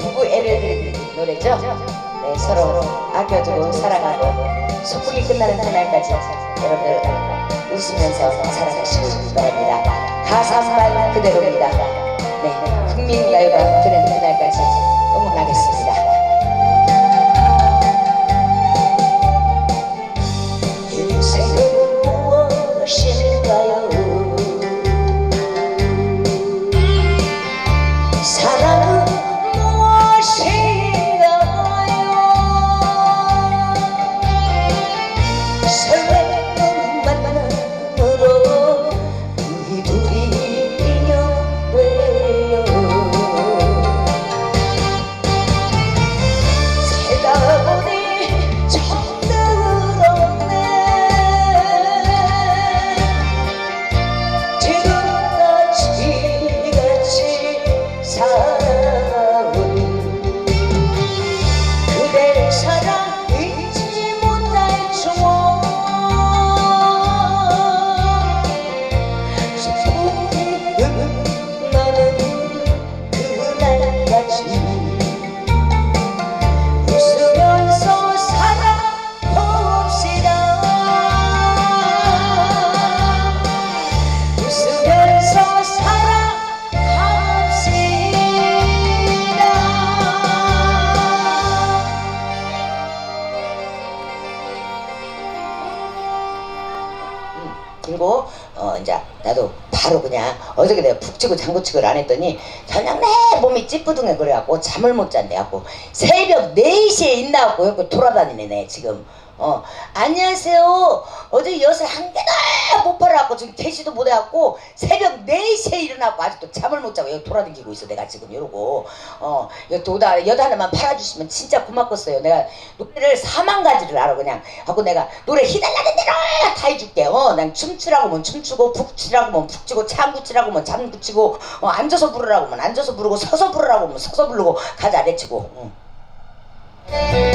부부 애를 드리는 노래죠. 네 서로 아껴주고 사랑하고 소풍이 끝나는 그날까지 여러분들 웃으면서 살아가시기 바랍니다. 가사만 그대로입니다. 네 국민가요가 되는 그날까지 응원하겠습니다 바로 그냥 어저께 내가 푹 치고 장구 치고를 안 했더니 저녁 내 몸이 찌뿌둥해 그래갖고 잠을 못 잔대갖고 새벽 4시에 있나갖고 돌아다니네 내 지금 어 안녕하세요. 어제 엿을 한 개나 못 팔아갖고 지금 개시도 못 해갖고 새벽 4시에 일어나고 아직도 잠을 못 자고 여기 돌아다니고 있어 내가 지금 이러고. 어 여기 도다 엿 하나만 팔아주시면 진짜 고맙겠어요. 내가 노래를 4만 가지를 알아 그냥. 하고 내가 노래 희달라는 대로 다 해줄게. 어 난 춤추라고 하면 춤추고 북추라고 하면 북추고 참구치라고 하면 참구치고 어, 앉아서 부르라고 하면 앉아서 부르고 서서 부르라고 하면 서서 부르고 가자 내치고 응.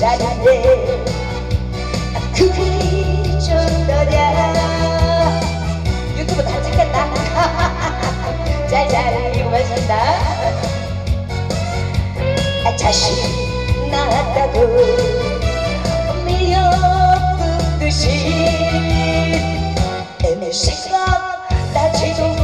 부산에 그리 좋더냐 유튜브 다 찍겠다. 잘잘 이거만 산다. 아, 자신 나다고 밀려붙듯이. 내 생각 나 지도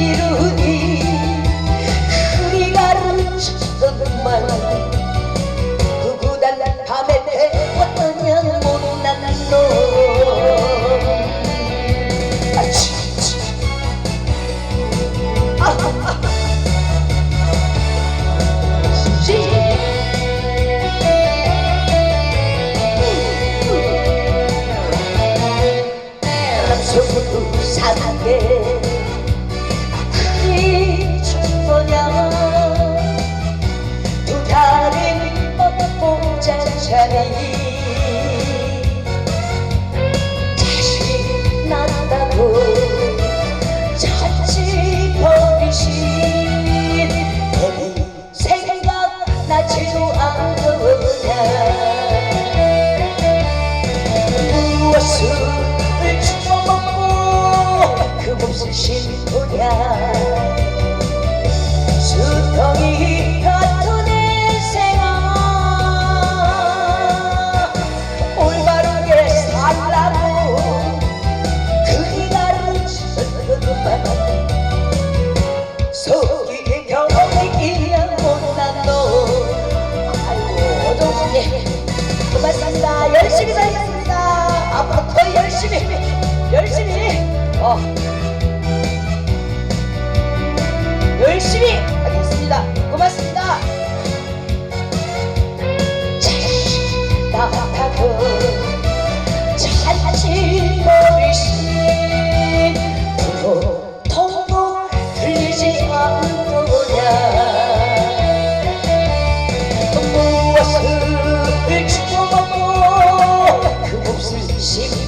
이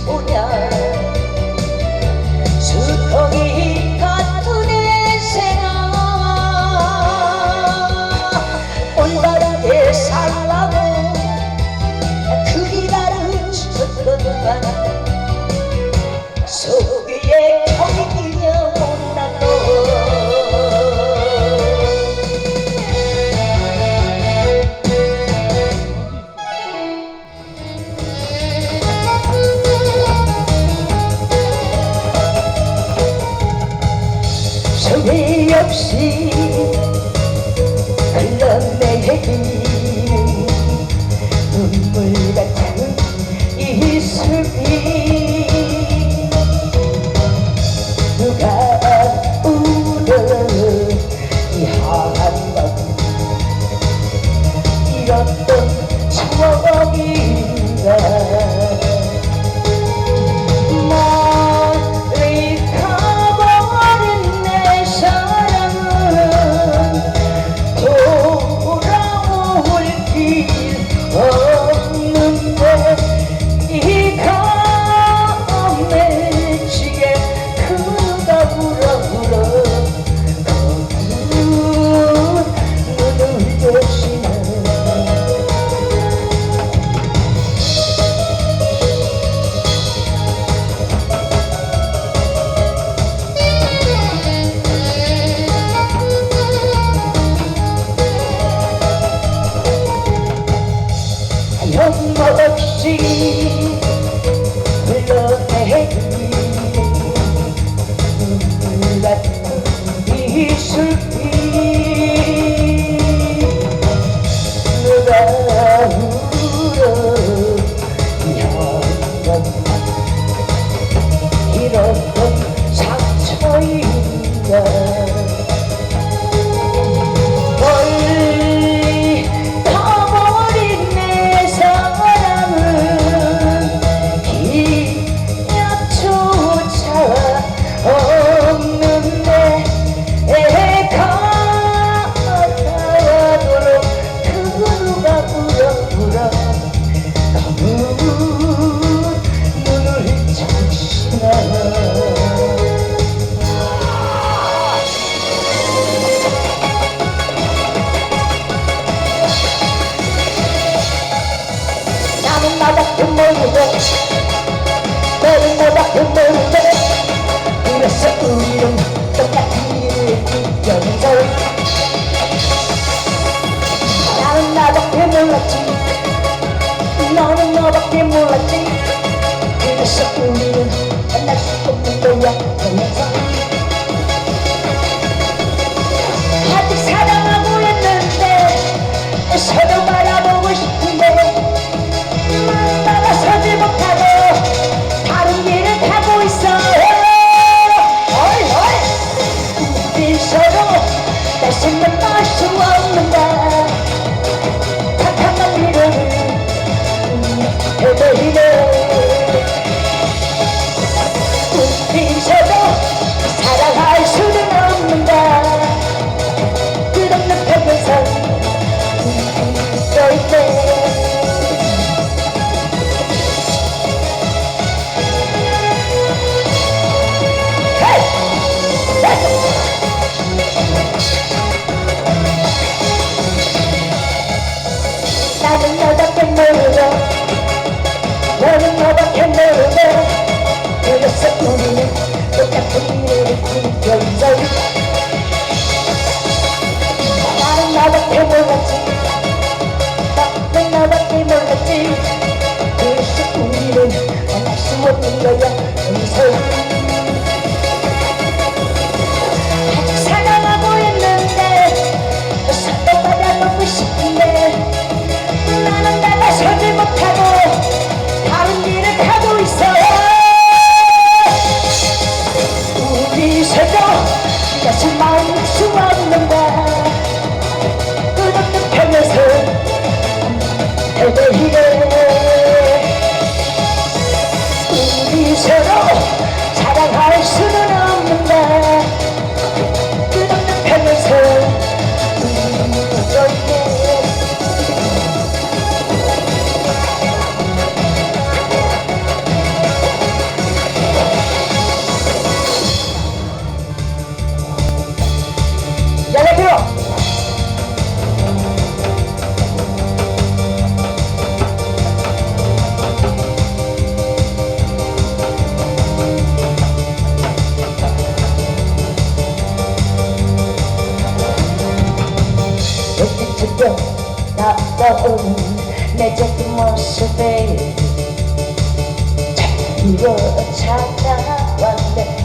姑娘。 없이 흘러 내리는 눈물 같은 이슬이 Shut the window, and let's open the window. Değişik bu yine Anlaşılma dünyaya Güzel 그때 나떠오른 내 작은 모습에 이거 찾아왔네.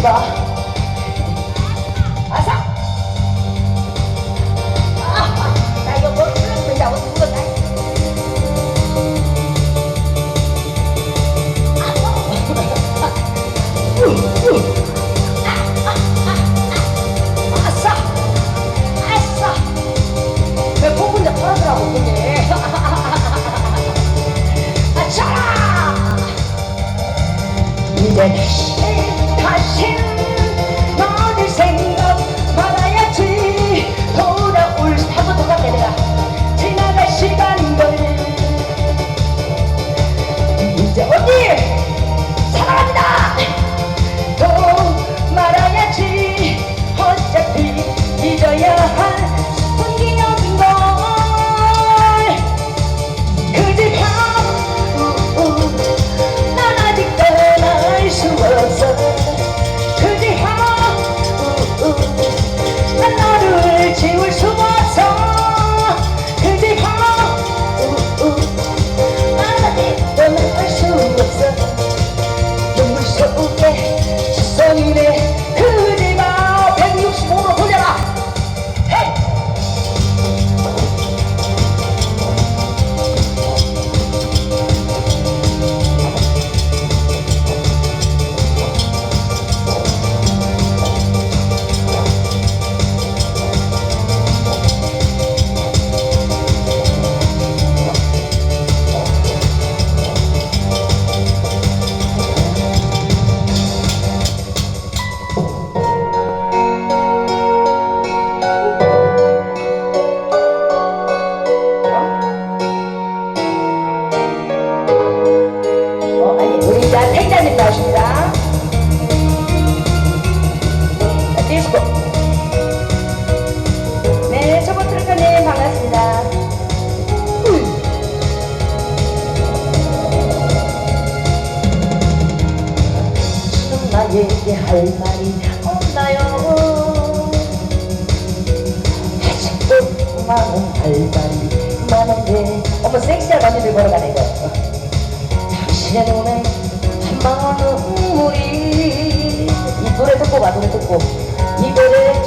있다.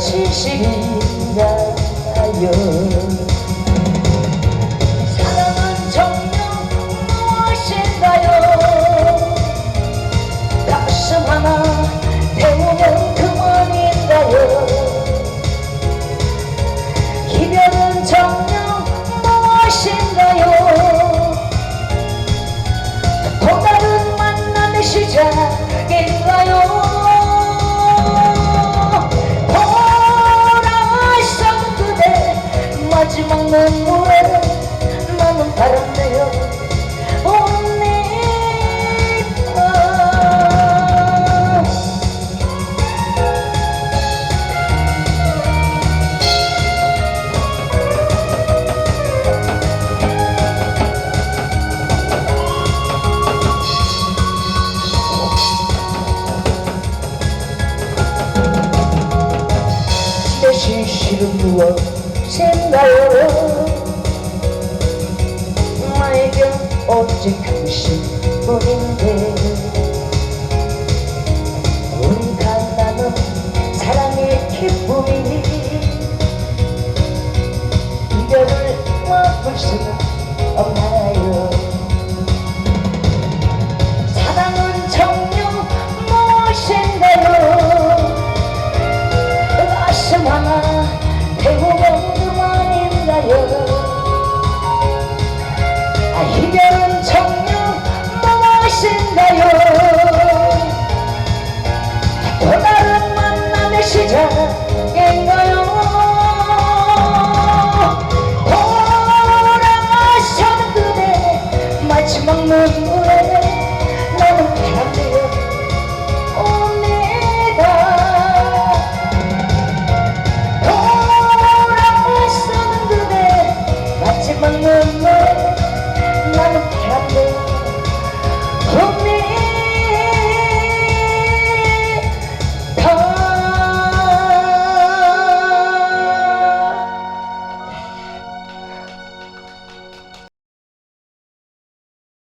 시신인가요 눈물에 나는 바람대요.